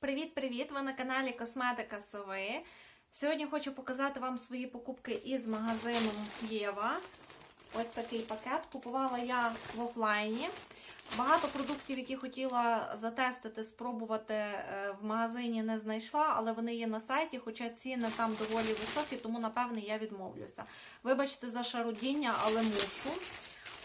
Привіт-привіт! Ви на каналі Косметика Сови. Сьогодні хочу показати вам свої покупки із магазину Єва. Ось такий пакет. Купувала я в офлайні. Багато продуктів, які хотіла затестити, спробувати е, в магазині не знайшла, але вони є на сайті, хоча ціни там доволі високі, тому напевне я відмовлюся. Вибачте за шарудіння, але мушу.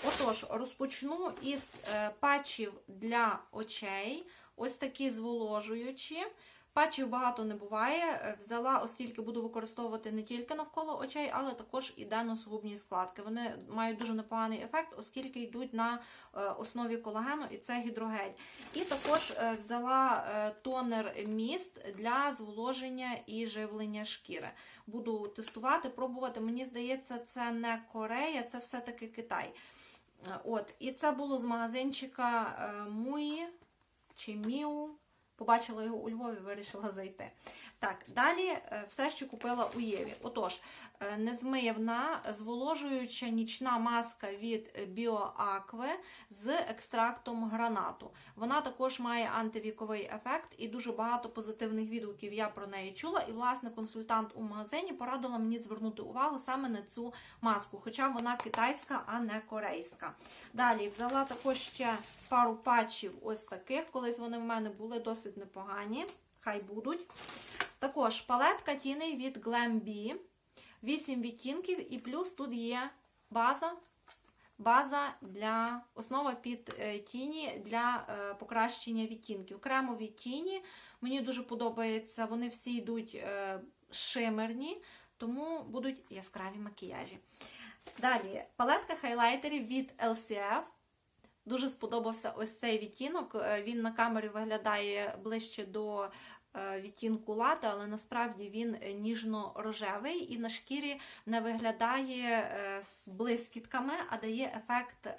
Отож, розпочну із е, патчів для очей. Ось такі зволожуючі. Патчів багато не буває. Е, Взяла, оскільки буду використовувати не тільки навколо очей, але також і денносогубні складки. Вони мають дуже непоганий ефект, оскільки йдуть на е, основі колагену, і це гідрогель. І також е, взяла тонер міст для зволоження і живлення шкіри. Буду тестувати, пробувати. Мені здається, це не Корея, це все-таки Китай. От, і це було з магазинчика Муї чи Міу. Побачила його у Львові, вирішила зайти. Так, далі е, все, що купила у Єві. Отож, е, незмивна зволожуюча нічна маска від BioAqua з екстрактом гранату. Вона також має антивіковий ефект і дуже багато позитивних відгуків я про неї чула. І, власне, консультант у магазині порадила мені звернути увагу саме на цю маску, хоча вона китайська, а не корейська. Далі взяла також ще пару патчів ось таких. Колись вони в мене були досить непогані. Хай будуть. Також палетка тіней від Glam-B. 8 відтінків, і плюс тут є база. База для основа під е, тіні для е, покращення відтінків. Кремові тіні. Мені дуже подобається, вони всі йдуть е, шимерні, тому будуть яскраві макіяжі. Далі палетка хайлайтерів від LCF. Дуже сподобався ось цей відтінок. Е, Він на камері виглядає ближче до е, відтінку лати, але насправді він ніжно-рожевий і на шкірі не виглядає е, з блискітками, а дає ефект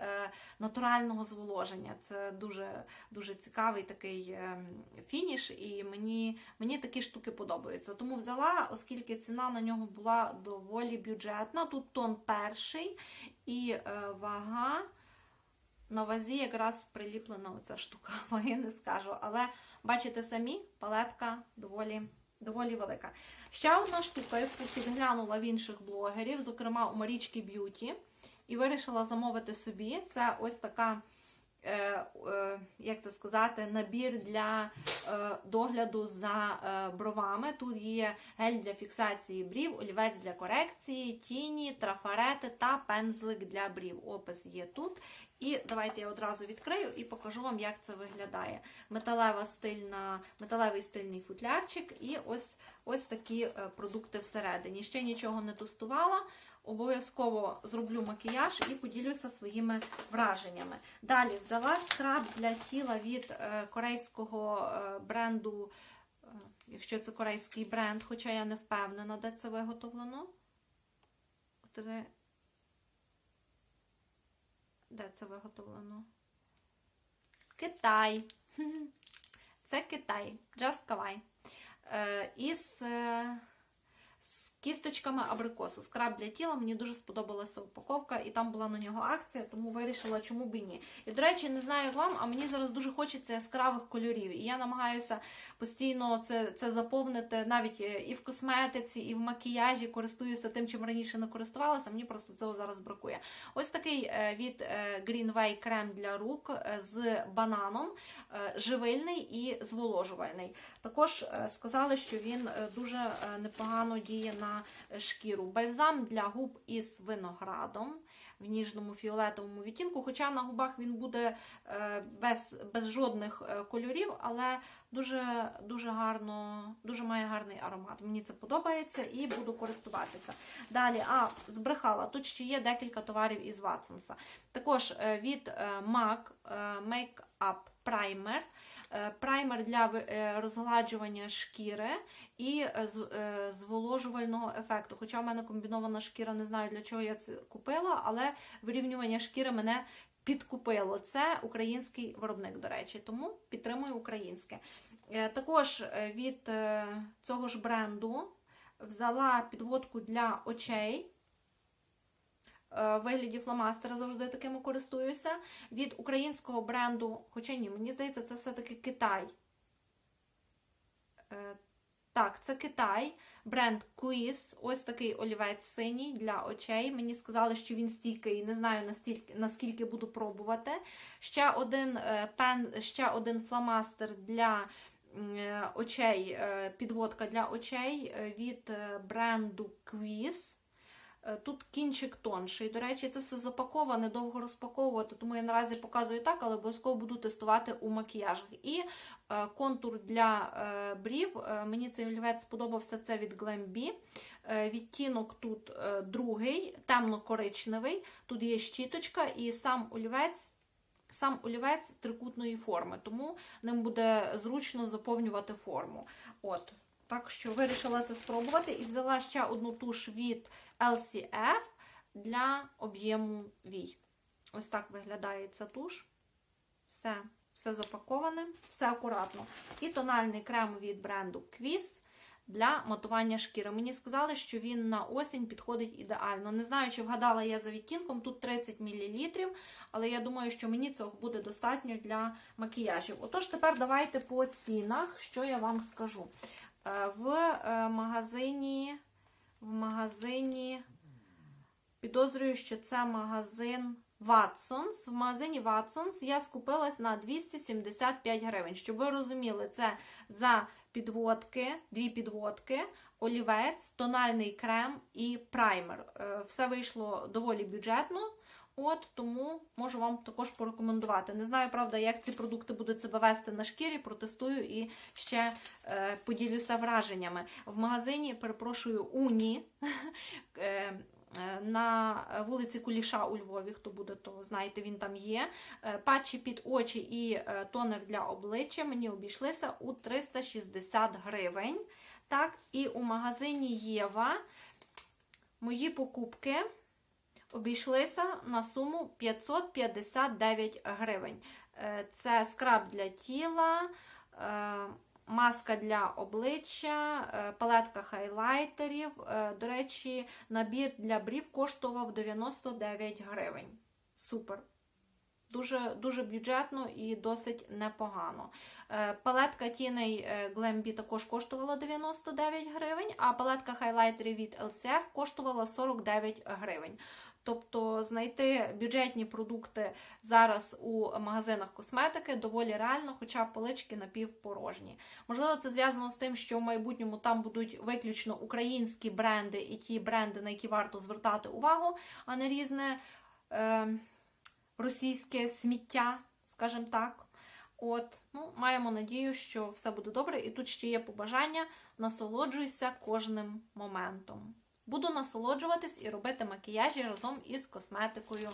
натурального зволоження. Це дуже, дуже цікавий такий фініш, і мені, мені такі штуки подобаються. Тому взяла, оскільки ціна на нього була доволі бюджетна. Тут тон перший і вага. На вазі якраз приліплена оця штука, ваги не скажу. Але бачите самі, палетка доволі, доволі велика. Ще одна штука, яку підглянула в інших блогерів, зокрема у Марічки Б'юті, і вирішила замовити собі. Це ось така, е, е, як це сказати, набір для е, догляду за е, бровами. Тут є гель для фіксації брів, олівець для корекції, тіні, трафарети та пензлик для брів. Опис є тут. І давайте я одразу відкрию і покажу вам, як це виглядає. Металева стильна, металевий стильний футлярчик, і ось ось такі е, продукти всередині. Ще нічого не тестувала. Обов'язково зроблю макіяж і поділюся своїми враженнями. Далі взяла скраб для тіла від е, корейського е, бренду, якщо це корейський бренд, хоча я не впевнена, де це виготовлено. Де це виготовлено? Китай. Це Китай. Just Kawaii. Е, із е, кісточками абрикосу. Скраб для тіла. Мені дуже сподобалася упаковка, і там була на нього акція, тому вирішила, чому б і ні. І, до речі, не знаю, як вам, а мені зараз дуже хочеться яскравих кольорів. І я намагаюся постійно це, це заповнити навіть е, і в косметиці, і в макіяжі. Користуюся тим, чим раніше не користувалася. Мені просто цього зараз бракує. Ось такий е, від е, Greenway крем для рук з бананом, живильний і зволожувальний. Також сказали, що він дуже непогано діє на шкіру. Бальзам для губ із виноградом в ніжному фіолетовому відтінку, хоча на губах він буде е, без, без жодних е, кольорів, але дуже, дуже гарно, дуже має гарний аромат. Мені це подобається і буду користуватися. Далі, а, збрехала, тут ще є декілька товарів із Watson's. Також е, від е, MAC е, Make-up Primer. Е, Праймер для е, розгладжування шкіри і е, зволожувального ефекту. Хоча в мене комбінована шкіра, не знаю для чого я це купила, але вирівнювання шкіри мене підкупило. Це український виробник, до речі, тому підтримую українське. Також від цього ж бренду взяла підводку для очей. Е, вигляді фломастера завжди такими користуюся. Від українського бренду, хоча ні, мені здається, це все-таки Китай. Е, Так, це Китай, бренд Quiz. Ось такий олівець синій для очей. Мені сказали, що він стійкий, не знаю настільки, наскільки буду пробувати. Ще один е, пен, ще один фломастер для очей, підводка для очей від бренду Quiz. Е, Тут кінчик тонший. До речі, це все запаковане, довго розпаковувати, тому я наразі показую так, але обов'язково буду тестувати у макіяжах. І е, контур для е, брів. Мені цей олівець сподобався це від Glambi. Е, відтінок тут другий, темно-коричневий. Тут є щіточка, і сам олівець. Сам олівець трикутної форми, тому ним буде зручно заповнювати форму. От. Так що вирішила це спробувати і взяла ще одну туш від LCF для об'єму вій. Ось так виглядає ця туш. Все, все запаковане, все акуратно. І тональний крем від бренду Quiz для матування шкіри. Мені сказали, що він на осінь підходить ідеально. Не знаю, чи вгадала я за відтінком, тут 30 мл, але я думаю, що мені цього буде достатньо для макіяжів. Отож, тепер давайте по цінах, що я вам скажу. Е, В е, магазині, в магазині, підозрюю, що це магазин Watsons. В магазині Watsons я скупилась на 275 гривень. Щоб ви розуміли, це за підводки, дві підводки, олівець, тональний крем і праймер. Е, Все вийшло доволі бюджетно. От тому можу вам також порекомендувати. Не знаю, правда, як ці продукти будуть себе вести на шкірі, протестую і ще е, поділюся враженнями. В магазині, перепрошую, Уні е, е, на вулиці Куліша у Львові, хто буде, то знаєте, він там є. Е, Патчі під очі і тонер для обличчя мені обійшлися у 360 гривень. Так, і у магазині Єва мої покупки обійшлися на суму 559 гривень. Е, Це скраб для тіла, е, маска для обличчя, е, палетка хайлайтерів. До речі, набір для брів коштував 99 гривень. Супер! Дуже дуже бюджетно і досить непогано. Е, Палетка тіней Glambi також коштувала 99 гривень, а палетка хайлайтерів від LCF коштувала 49 гривень. Тобто знайти бюджетні продукти зараз у магазинах косметики доволі реально, хоча полички напівпорожні. Можливо, це зв'язано з тим, що в майбутньому там будуть виключно українські бренди і ті бренди, на які варто звертати увагу, а не різне. Е- російське сміття, скажімо так. От, ну, маємо надію, що все буде добре. І тут ще є побажання: насолоджуйся кожним моментом. Буду насолоджуватись і робити макіяжі разом із косметикою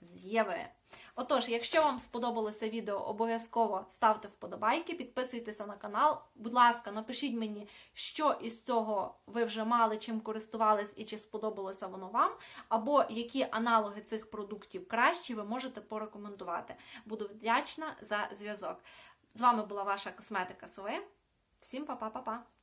з Єви. Отож, якщо вам сподобалося відео, обов'язково ставте вподобайки, підписуйтеся на канал. Будь ласка, напишіть мені, що із цього ви вже мали, чим користувались і чи сподобалося воно вам, або які аналоги цих продуктів кращі ви можете порекомендувати. Буду вдячна за зв'язок. З вами була ваша косметика Сови. Всім па-па-па-па!